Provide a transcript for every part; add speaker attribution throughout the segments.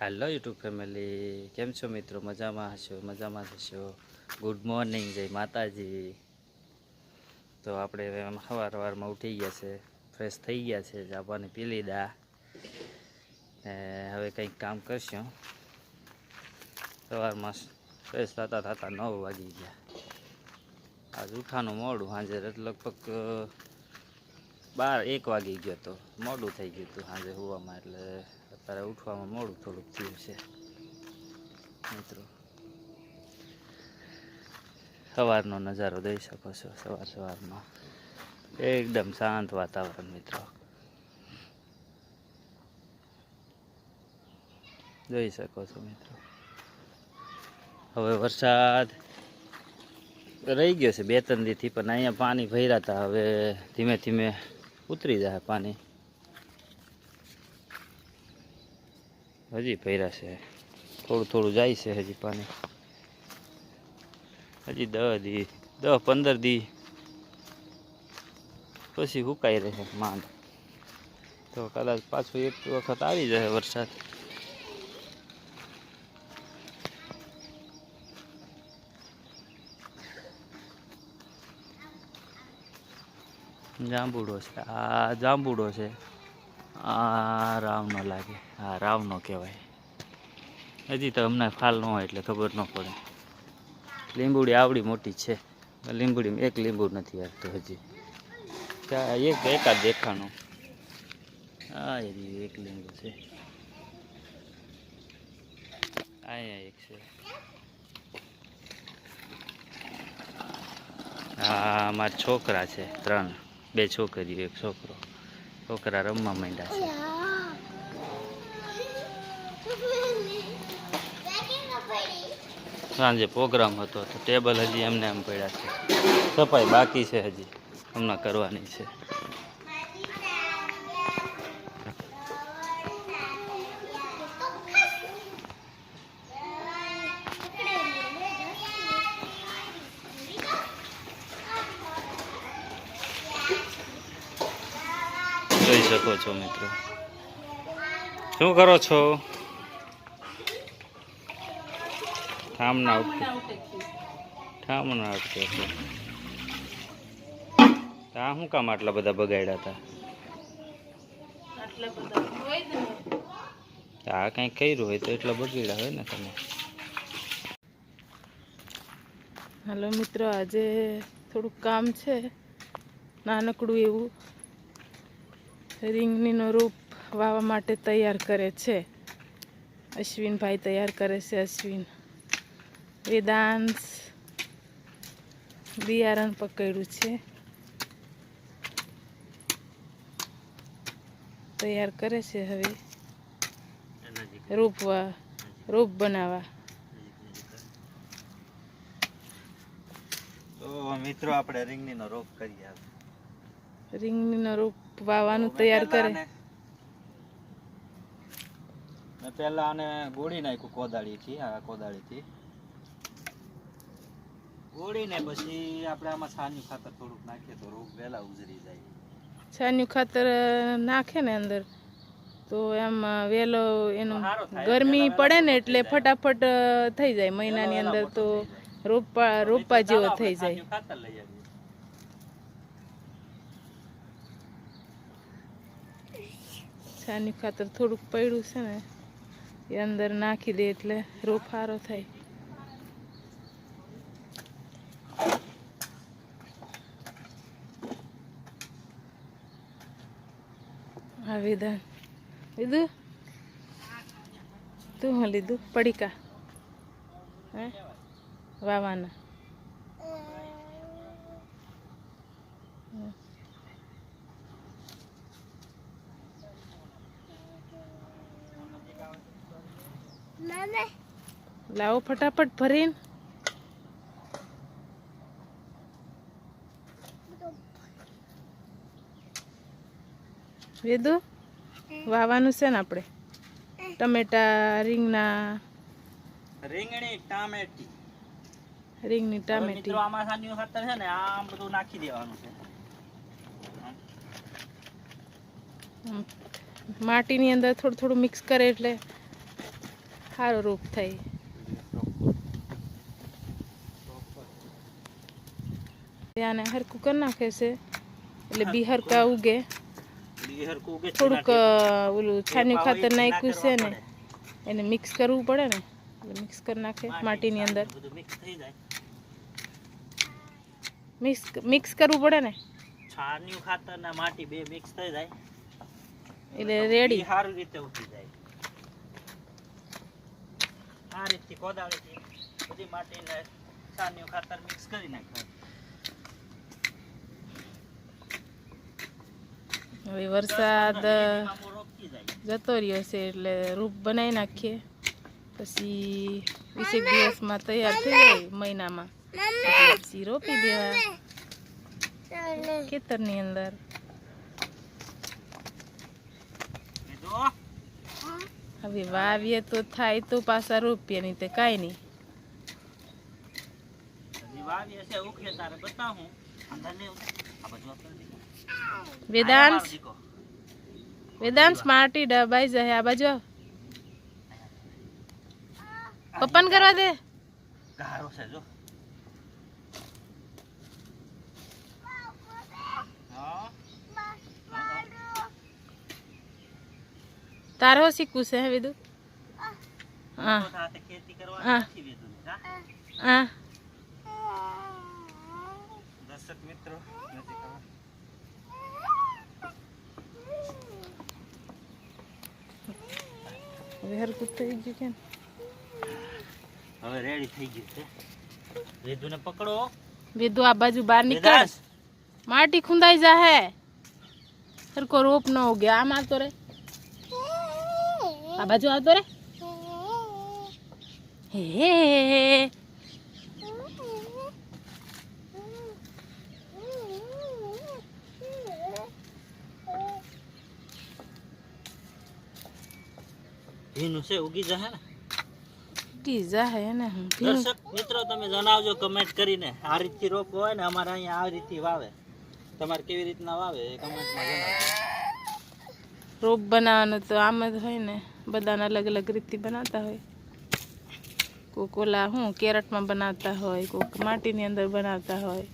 Speaker 1: Hello YouTube family કેમ છો મિત્રો? મજામાં હશો? મજામાં હશો? ગુડ મોર્નિંગ જય માતાજી. તો આપણે સવાર સવારમાં ઉઠી ગયા છે. ફ્રેશ થઈ ગયા છે જાપાની પી લીધા હવે કંઈક કામ કરશું. સવારમાં ફ્રેશ થતા થતાં નવ વાગી ગયા. આજ ઉઠાનું મોડું. સાંજે લગભગ બાર, એક વાગી ગયો તો. મોડું થઈ ગયું હતું સાંજે હોવામાં એટલે અત્યારે ઉઠવામાં મોડું થોડુંક થયું છે. મિત્રો, સવારનો નજારો દઈ શકો છો, સવાર સવારનો એકદમ શાંત વાતાવરણ, મિત્રો. જોઈ શકો છો, મિત્રો. હવે વરસાદ રહી ગયો છે બે ત્રણ દીથી, પણ અહીંયા પાણી ભર્યા હતા. હવે ધીમે ધીમે ઉતરી જાય પાણી. હજી ભર્યા છે. થોડું થોડું જાય છે હજી પાણી. હજી દસ દી દસ પંદર દી. પછી સુકાઈ રહે માંડ. તો કદાચ પાછું એક વખત આવી જશે વરસાદ. જાંબુડો છે. આ જાંબુડો છે. આ રાવનો લાગે હા રાવનો કહેવાય. હજી તો હમણાં ફાલ ન હોય એટલે ખબર ન પડે. લીંબુડી આવડી મોટી છે. લીંબુડીમાં એક લીંબુ નથી આવતું હજી. એક એકાદ દેખાણું. હા એ એક લીંબુ છે. અહીંયા એક છે. આ મારા છોકરા છે, ત્રણ. બે છોકરીઓ, એક છોકરો. છોકરા રમવા માંડ્યા છે સાંજે પ્રોગ્રામ હતો તો ટેબલ હજી એમને એમ પડ્યા છે. સફાઈ બાકી છે હજી. હમણાં કરવાની છે. જોઈ શકો છો મિત્રો. શું કરો છો? ઠામના ઠામના ઉઠે છે. આ શું કામ આટલા બધા બગાડ્યા હતા? આ કંઈક કર્યું હોય તો એટલા બગડ્યા હોય ને તમે.
Speaker 2: હાલો મિત્રો આજે થોડુંક કામ છે. નાનકડું એવું. રીંગણીનો રૂપ વાવવા માટે તૈયાર કરે છે. અશ્વિનભાઈ તૈયાર કરે છે અશ્વિન. વેદાંશ બિયારણ પકડ્યું છે. તૈયાર કરે છે હવે. રૂપ રૂપ બનાવવા.
Speaker 1: તો મિત્રો, આપણે રીંગણીનો રોપ કરી આવે
Speaker 2: રીંગણીનો રૂપ વાવવાનું તૈયાર કરે.
Speaker 1: મેં પહેલા આને ગોળી નાખ્યું કોદાળીથી આ કોદાળીથી. ગોળીને પછી આપણે આમાં છાણિયું ખાતર થોડુંક નાખીએ તો રોગ વહેલા ઉજરી જાય.
Speaker 2: છાણિયું ખાતર નાખે ને અંદર તો એમ વેલો એનું ગરમી પડે ને એટલે. ફટાફટ થઈ જાય મહિનાની અંદર તો રોપા રોપા જેવો થઈ જાય.
Speaker 1: ખાતર લઈ આવીએ
Speaker 2: ખાતર થોડુંક પડ્યું છે ને, એ અંદર નાખી દે એટલે રોફારો થાય. હા વિધાન લીધું તું હું, લીધું? પડીકા. હે? વાવાના. લાવો ફટાફટ ભરીને. વેદુ વાવાનું છે ને આપણે? ટમેટા રીંગના
Speaker 1: રીંગણી ટામેટી.
Speaker 2: રીંગની ટામેટી.
Speaker 1: મિત્રો આમાં છાણિયું ખાતર છે ને આમ બધું નાખી દેવાનું છે.
Speaker 2: હમ. માટીની અંદર થોડું થોડું મિક્સ કરે એટલે સારો રૂપ થઈ. આને હરકું કરી નાખે છે. એટલે બી હરકા ઉગે. થોડુંક ઓલું છાન્યું ખાતર નાખ્યું છે ને એને મિક્સ કરવું પડે ને એટલે મિક્સ કરી નાખે માટીની અંદર. મિક્સ મિક્સ કરવું પડે ને.
Speaker 1: છાન્યું ખાતર ને માટી બે મિક્સ થઈ જાય.
Speaker 2: એટલે રેડી.
Speaker 1: સારી રીતે ઉઠી જાય. આ રીતથી કોદાળીથી બધી માટીને છાણિયું ખાતર મિક્સ કરી નાખવાનું
Speaker 2: હવે વરસાદ
Speaker 1: આમાં રોકી જાય.
Speaker 2: જતો રહ્યો છે એટલે રૂપ બનાવી નાખીએ. પછી વીસેક દિવસમાં તૈયાર થઈ જાય મહિનામાં. પછી રોપી દેવા. ખેતરની અંદર
Speaker 1: એ જો
Speaker 2: હવે વાવીએ તો થાય તો પાછા રોપીએ નહીં તે કાંઈ નહીં વેદાંશ. વેદાંશ માટી ડબાઈ જાય આ બાજુ પપ્પાને કરવા દે
Speaker 1: ગારો છે જો હા
Speaker 2: તારો શીખવું છે હે વિદુ હા
Speaker 1: તો સાથે ખેતી
Speaker 2: હા.
Speaker 1: કરવાની નથી વેદું હા
Speaker 2: હા
Speaker 1: દર્શક મિત્રો નથી ખબર
Speaker 2: હવે હરકું થઈ ગયું કે ને?
Speaker 1: હવે રેડી થઈ ગયું છે. વેદુને પકડો.
Speaker 2: વિદુ આ બાજુ બહાર નીકળ.
Speaker 1: વેદાંશ
Speaker 2: માટી ખુંદાઈ જા હે હરકો રોપ ન ઉગે આમ આવતો રે આ બાજુ આવતો રે. હે.
Speaker 1: ભીનું છે ઉગી જશે ને?
Speaker 2: ટી જા હે ને
Speaker 1: દર્શક મિત્રો તમે જણાવજો કમેન્ટ કરીને. આ રીતથી રોપો હોય ને અમારે અહીંયા આ રીતથી વાવે. તમારે કેવી રીતના વાવે એ કમેન્ટમાં જણાવજો.
Speaker 2: રોપ બનાવવાનું તો આમ જ હોય ને. બધાને અલગ અલગ રીતથી બનાવતા હોય. કોક ઓલા હું કેરટમાં બનાવતા હોય કોક માટીની અંદર બનાવતા હોય.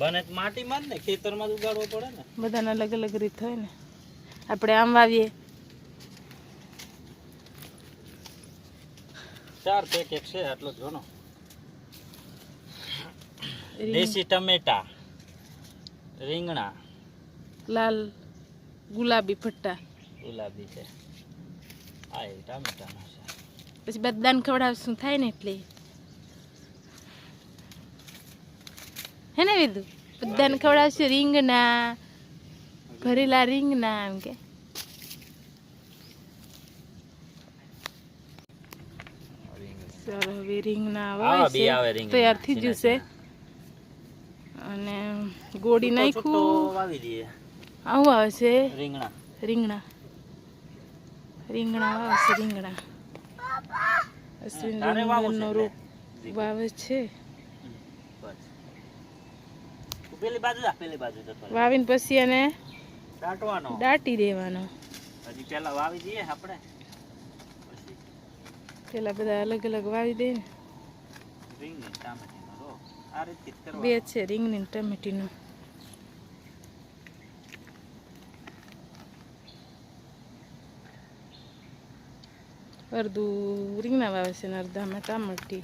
Speaker 1: બને માટીમાં જ ને ખેતરમાં જ ઉગાડવો પડે ને.
Speaker 2: બધાને અલગ અલગ રીત હોય ને. આપણે આમ વાવીએ.
Speaker 1: ચાર પેકેટ છે આટલો જોનો દેશી ટમેટા રીંગણા.
Speaker 2: લાલ ગુલાબી ફટ્ટા.
Speaker 1: ગુલાબી છે. આ એ ટામેટાના છે
Speaker 2: પછી બધાને ખવડાવશું થાય ને એટલે હે ને વિધુ બધાને ખવડાવશું રીંગણા ભરેલા રીંગણા એમ કે ચાલો હવે
Speaker 1: આવા
Speaker 2: તૈયાર થઈ જશે અને ગોળી નાખ્યું આવું આવે છે
Speaker 1: રીંગણા
Speaker 2: રીંગણા રીંગણા વાવે છે રીંગણા. અશ્વિન રીંગણનો રોપ વાવે છે.
Speaker 1: પેલી બાજુ પેલી બાજુ
Speaker 2: વાવીને પછી એને
Speaker 1: દાટવાનો.
Speaker 2: દાટી દેવાનો.
Speaker 1: હજી પેલા વાવી દઈએ આપણે.
Speaker 2: પેલા બધા અલગ અલગ વાવી દે ને.
Speaker 1: રીંગણી ટામેટીનો.
Speaker 2: બે છે રીંગણી ને ટમેટીનું. અડધું રીંગણા વાવે છે ને અડધામાં ટામેટી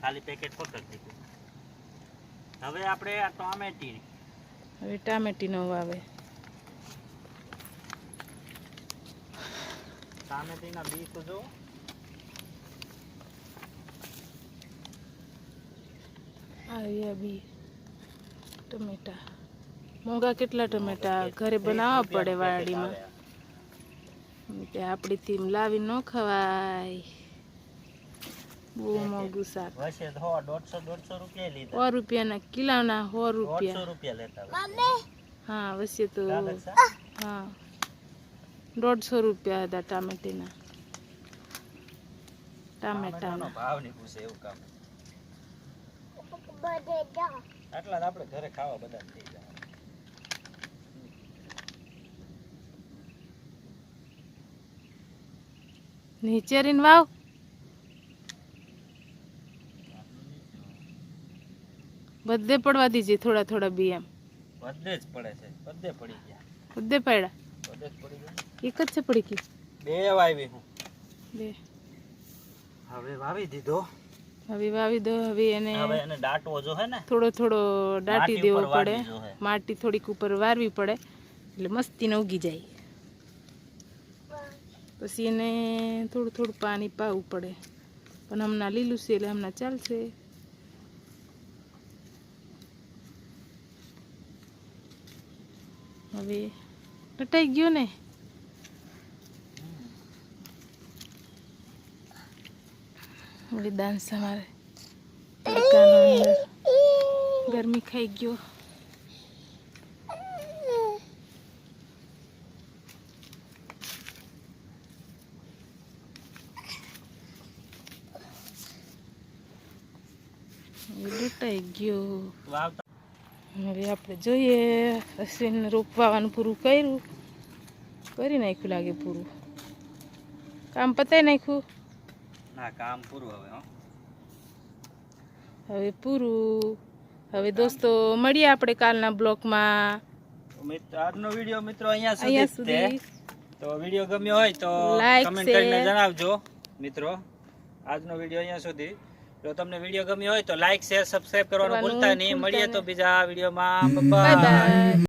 Speaker 1: ખાલી પેકેટ પકડ હવે આપણે આ ટોમેટી.
Speaker 2: હવે ટામેટીનો વાવે.
Speaker 1: ટામેટીના બી તો જો.
Speaker 2: આવ્યા બી ટમેટા. મોંઘા કેટલા ટમેટા ઘરે બનાવવા પડે વાડીમાં? તે આપણીથી લાવી ન ખવાય. બહુ મોંઘું શાક.
Speaker 1: વસે તો દોઢસો દોઢસો રૂપિયા લીધા.
Speaker 2: સો રૂપિયાના કિલોના સો રૂપિયા.
Speaker 1: રૂપિયા લેતા
Speaker 2: હા વચ્ચે તો હા. દોઢસો રૂપિયા હતા ટામેટીના.
Speaker 1: ટામેટાનો. ભાવ નહીં પૂછે એવું કામ. આટલા આપણે ઘરે ખાવા બધા થઈ જાય
Speaker 2: નીચે રીન વાવ. બધે પડવા દીજે થોડા થોડા બી એમ.
Speaker 1: બધે જ પડે છે. બધે પડી ગયા.
Speaker 2: બધે પડ્યા.
Speaker 1: બધે જ પડી ગયા.
Speaker 2: એક જ છે પડી ગઈ.
Speaker 1: બે વાવી હું.
Speaker 2: બે.
Speaker 1: હવે વાવી દીધો.
Speaker 2: હવે વાવી દો હવે એને
Speaker 1: હવે એને દાટવો જો હે ને.
Speaker 2: થોડો થોડો દાટી દેવો પડે. માટી થોડીક ઉપર વારવી પડે. એટલે મસ્તીને ઉગી જાય. પછી એને થોડું થોડું પાણી પાવું પડે. પણ હમણાં લીલું છે એટલે હમણાં ચાલશે. હવે ટટાઈ ગયો ને? હવે ડાન્સ અમારે ગરમી ખાઈ ગયો. લૂંટાઈ ગયું. હવે આપણે જોઈએ. અશ્વિન રોપવાનું પૂરું કર્યું. કરી નાખ્યું લાગે પૂરું. કામ પતાવી નાખ્યું?
Speaker 1: ના કામ પૂરું હવે
Speaker 2: હવે પૂરું. હવે દોસ્તો મળીએ આપણે કાલના બ્લોકમાં.
Speaker 1: આજનો વીડિયો મિત્રો અહીંયા સુધી
Speaker 2: સુધી.
Speaker 1: તો વીડિયો ગમ્યો હોય તો કમેન્ટ કરીને જણાવજો મિત્રો. આજનો વીડિયો અહીંયા સુધી. જો તમને વીડિયો ગમ્યો હોય તો લાઈક શેર સબસ્ક્રાઇબ કરવાનું ભૂલતા નહીં. મળીએ તો બીજા વિડીયોમાં.
Speaker 2: બાય